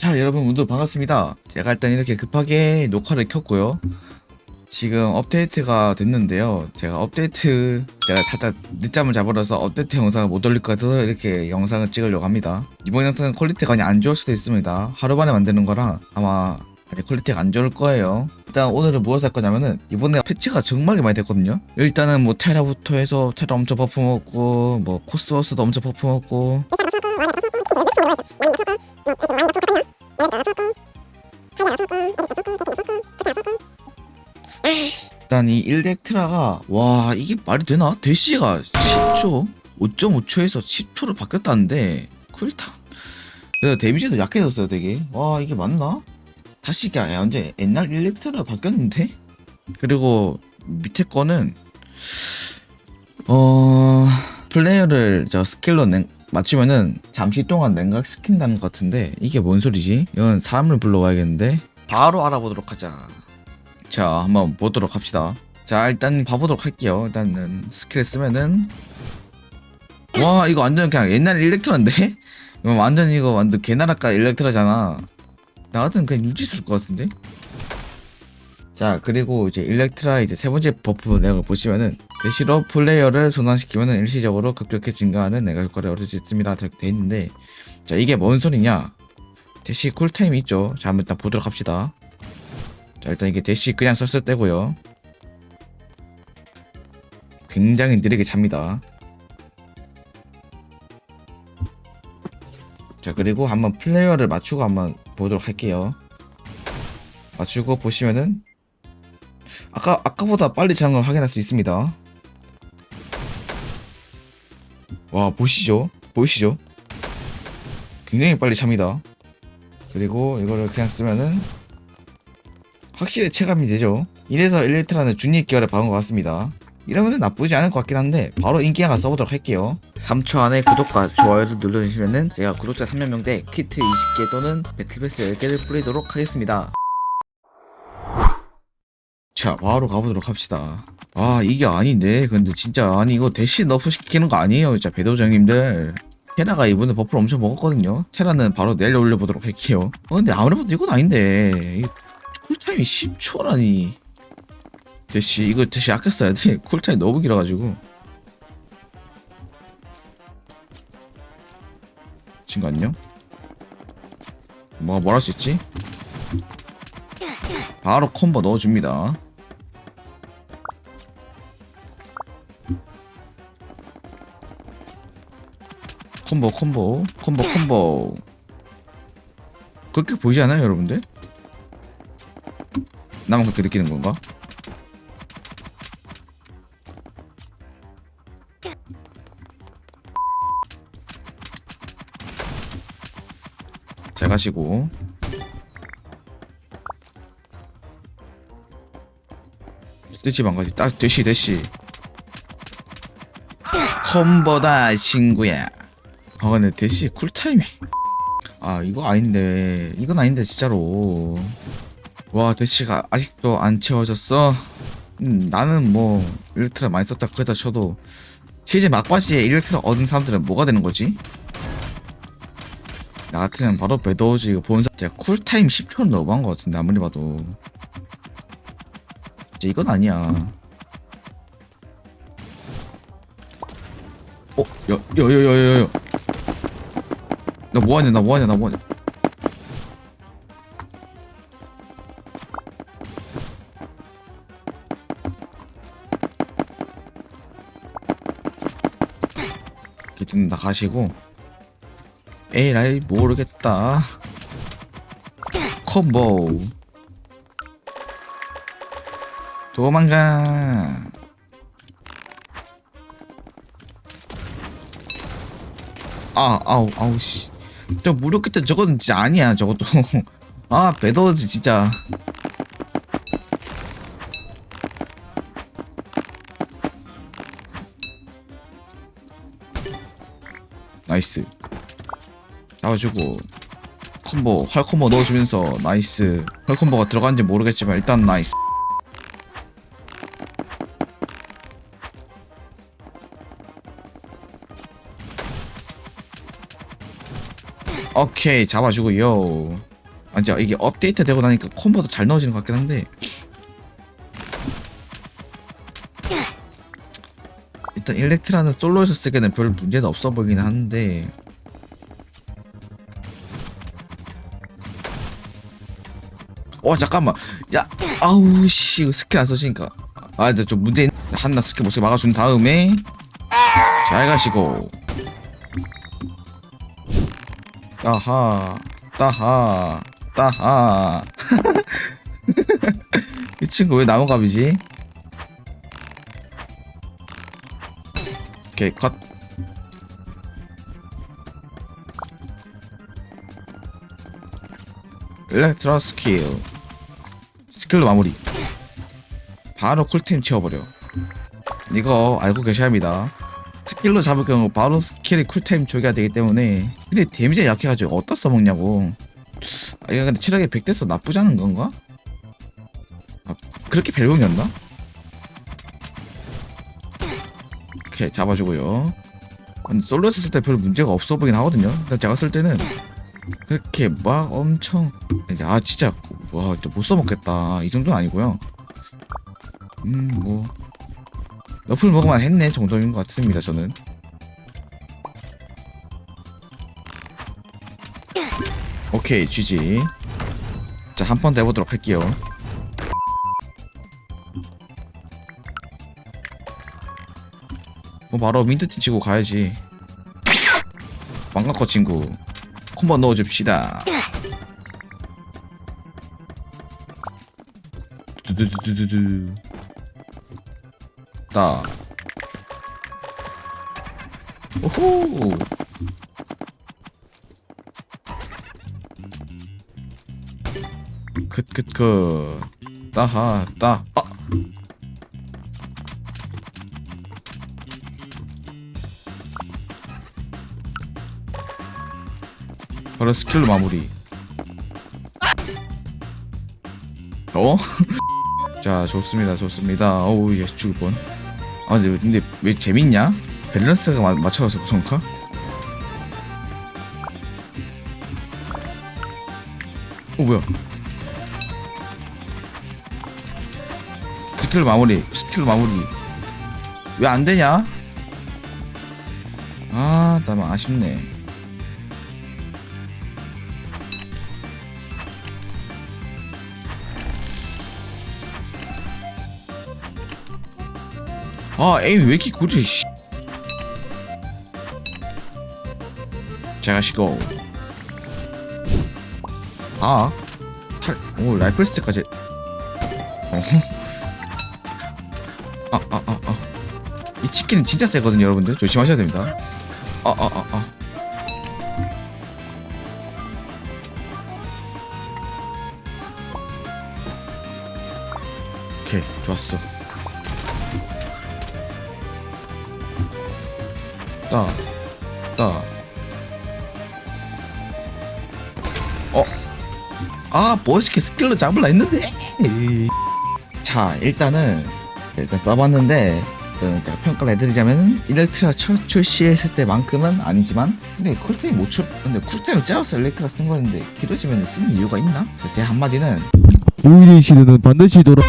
자 여러분 모두 반갑습니다. 제가 일단 이렇게 급하게 녹화를 켰고요. 지금 업데이트가 됐는데요. 제가 업데이트 제가 살짝 늦잠을 자버려서 업데이트 영상을 못 올릴 것 같아서 이렇게 영상을 찍으려고 합니다. 이번 영상은 퀄리티가 많이 안 좋을 수도 있습니다. 하루 만에 만드는 거라 아마 퀄리티가 안 좋을 거예요. 일단 오늘은 무엇을 할 거냐면은 이번에 패치가 정말 많이 됐거든요. 일단은 뭐 테라부터 해서 테라 엄청 버프 먹고 뭐 코스워스도 엄청 버프 먹고 일단 이 1덱트라가 와 이게 말이 되나? 대시가 10초 5.5초에서 10초로 바뀌었다는데 쿨타 그래서 데미지도 약해졌어요 되게 와 이게 맞나? 다시 이게 완전 옛날 1덱트라 바뀌었는데? 그리고 밑에 거는 어 플레이어를 저 스킬로 냉, 맞추면은 잠시 동안 냉각 시킨다는 것 같은데 이게 뭔 소리지? 이건 사람을 불러와야겠는데? 바로 알아보도록 하자. 자 한번 보도록 합시다. 자 일단 봐보도록 할게요. 일단은 스킬을 쓰면은. 와 이거 완전 그냥 옛날 일렉트라인데? 이거 완전 이거 완전 개나라까 일렉트라잖아. 나 같은 그냥 유지 쓸 것 같은데 자 그리고 이제 일렉트라 이제 세 번째 버프 내용을 보시면은 대시로 플레이어를 손상시키면은 일시적으로 급격히 증가하는 내가 효과를 얻을 수 있습니다. 돼 있는데 자 이게 뭔 소리냐? 대시 쿨타임이 있죠? 자 한번 일단 보도록 합시다. 자 일단 이게 대시 그냥 썼을 때고요. 굉장히 느리게 찹니다. 자 그리고 한번 플레이어를 맞추고 한번 보도록 할게요. 맞추고 보시면은 아까 아까보다 빨리 차는 걸 확인할 수 있습니다 와 보시죠 보이시죠 굉장히 빨리 찹니다 그리고 이거를 그냥 쓰면은 확실히 체감이 되죠. 이래서 1리트라는 중립 계열을 박은 것 같습니다. 이러면 나쁘지 않을 것 같긴 한데 바로 인기양을 써보도록 할게요. 3초 안에 구독과 좋아요를 눌러주시면 제가 구독자 3명대 키트 20개 또는 배틀패스 10개를 뿌리도록 하겠습니다. 자 바로 가보도록 합시다. 아 이게 아닌데 근데 진짜 아니 이거 대신 너프 시키는 거 아니에요 진짜 배도장님들. 테라가 이번에 버프를 엄청 먹었거든요. 테라는 바로 내일 올려보도록 할게요. 어, 근데 아무래도 이건 아닌데. 이 쿨타임이 10초라니. 대시, 이거 대시 아껴 써야 돼. 쿨타임 너무 길어가지고. 친구 안녕? 뭐가 뭘 할 수 있지? 바로 콤보 넣어줍니다. 콤보 콤보 콤보 콤보. 그렇게 보이지 않아요 여러분들? 나만 그렇게 느끼는 건가? 잘 가시고. 대시 반가지 딱 대시 대시. 콤보다 친구야 아 근데 대시 쿨타임이. 아 이거 아닌데. 이건 아닌데 진짜로. 와 대시가 아직도 안 채워졌어? 음, 나는 뭐 일렉트라 많이 썼다. 그러다 쳐도 시즌 막바지에 일렉트라 얻은 사람들은 뭐가 되는 거지? 나 같으면 바로 배도우지 이거 보는 사람. 제가 쿨타임 10초는 너무한 것 같은데 아무리 봐도. 진짜 이건 아니야. 어? 야, 야, 야, 야, 야, 야. 나 뭐하냐, 나 뭐하냐, 나 뭐하냐. 기튼 다 가시고. 에라이, 모르겠다. 콤보. 도망가. 아, 아우, 아우, 씨. 저 무력 끝에 저거는 진짜 아니야, 저것도. 아, 배더즈 진짜. 나이스. 잡아주고. 콤보, 활 콤보 넣어주면서 나이스. 활 콤보가 들어간지 모르겠지만 일단 나이스. 오케이 잡아주고요. 아 진짜 이게 업데이트 되고 나니까 콤보도 잘 넣어지는 것 같긴 한데. 일단 일렉트라는 솔로에서 쓰기에는 별 문제는 없어 보이긴 하는데. 와 잠깐만. 야 아우 씨 스킬 안 써지니까. 아 근데 좀 문제 있... 한나 스킬 못쓰게 막아준 다음에 잘 가시고 따하 따하 따하. 이 친구 왜 나무갑이지? 오케이 컷. 일렉트라 스킬. 스킬로 마무리. 바로 쿨템 채워버려. 이거 알고 계셔야 합니다 스킬로 잡을 경우 바로 스킬이 쿨타임 조기가 되기 때문에. 근데 데미지가 약해가지고 어디다 써먹냐고. 아 이거 근데 체력이 100대서 나쁘지 않은 건가? 아, 그렇게 벨붕이었나? 오케이 잡아주고요. 근데 솔로에서 쓸때별 문제가 없어 보긴 하거든요. 근데 제가 쓸 때는 그렇게 막 엄청 아 진짜 와 진짜 못 써먹겠다. 이 정도는 아니고요. 음뭐 너플 먹으면 했네 정도인 것 같습니다 저는. 오케이 GG 자한 번 더 해보도록 할게요. 뭐 바로 민트티 치고 가야지. 망가커 친구 콤보 넣어줍시다. 두두두두두 따 오호. 컷컷컷 따하 따. 아! 바로 스킬로 마무리. 어? 자 좋습니다 좋습니다. 어우 얘 죽을 뻔 아 근데, 근데 왜 재밌냐? 밸런스가 마, 맞춰서 그런가? 어 뭐야 스킬 마무리 스킬 마무리 왜 안 되냐? 아 나만 아쉽네 아 에임 왜 이렇게 구리 씨. 잘 가시고 아 탈, 오 라이플 스트까지 어. 아, 아, 아, 아. 이 치킨은 진짜 세거든요, 여러분들. 조심하셔야 됩니다. 아, 아, 아, 아. 오케이, 좋았어. 따, 따. 어? 아, 멋있게 스킬로 잡으려 했는데. 자, 일단은 일단 써봤는데 그 제가 평가를 해드리자면 일렉트라 첫 출시했을 때만큼은 아니지만 근데 쿨타임 못 출, 근데 쿨타임을 짜서 일렉트라 쓴 거였는데 길어지면 쓰는 이유가 있나? 제 한마디는 오일의 시대는 반드시 돌아